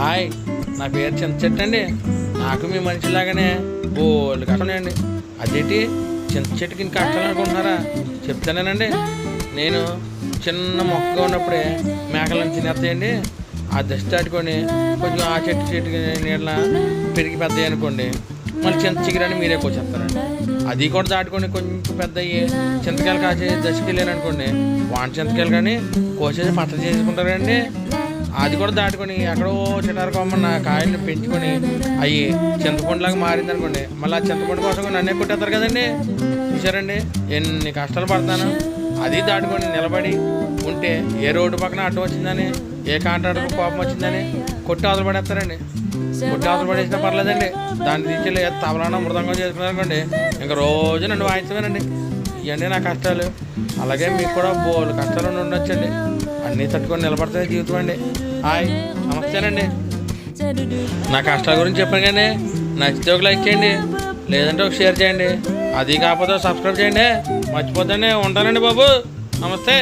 Hi నా పేరు చింత చెట్టు అండి. నాకు మీ మనిషిలాగానే బోళ్ళు కష్టమేయండి అదేంటి? చింత చెట్టుకి ఇంకా కష్టాలు అనుకుంటున్నారా చెప్తానేనండి. నేను చిన్న మొక్కగా ఉన్నప్పుడే మేకలను తినేస్తాయండి ఆ దశ దాటుకొని కొంచెం ఆ చెట్టు చెట్టుకి నీళ్ళ పెరిగి పెద్ద అనుకోండి మళ్ళీ చింత చిగురని మీరే కూర్చేస్తారండి. అది కూడా దాటుకొని కొంచెం పెద్ద అయ్యి చింతకాయలు కాసే దశకి వెళ్ళారనుకోండి వాన చింతకాయలు కానీ కోసేసి పచ్చడి చేసుకుంటారండి. అది కూడా దాటుకొని ఎక్కడో చిటారు కొమ్మన్న కాయలు పెంచుకొని అవి చింతపండులాగా మారింది అనుకోండి మళ్ళీ ఆ చింతపండు కోసం నన్నే కొట్టేస్తారు కదండి. చూసారండి ఎన్ని కష్టాలు పడతాను. అది దాటుకొని నిలబడి ఉంటే ఏ రోడ్డు పక్కన అడ్డం వచ్చిందని ఏ కాంట్రాక్టర్ కోపం వచ్చిందని కొట్టి అవతల పడేస్తారండి. కొట్టి అవతల పడేసినా పర్లేదండి. దాన్ని తీసుకెళ్ళి తబలాన మృదంగం చేసుకున్నారనుకోండి ఇంకా రోజు నన్ను వాయించమేనండి. ఇవన్నీ నా కష్టాలు. అలాగే మీకు కూడా బోలు కష్టాలు ఉండొచ్చండి. అన్నీ తట్టుకొని నిలబడితే జీవితం అండి. హాయ్ నమస్తేనండి. నా కష్టాల గురించి చెప్పాను కానీ నచ్చితే ఒక లైక్ చేయండి లేదంటే ఒక షేర్ చేయండి. అది కాకపోతే సబ్స్క్రైబ్ చేయండి. మర్చిపోతేనే ఉంటానండి బాబు. నమస్తే.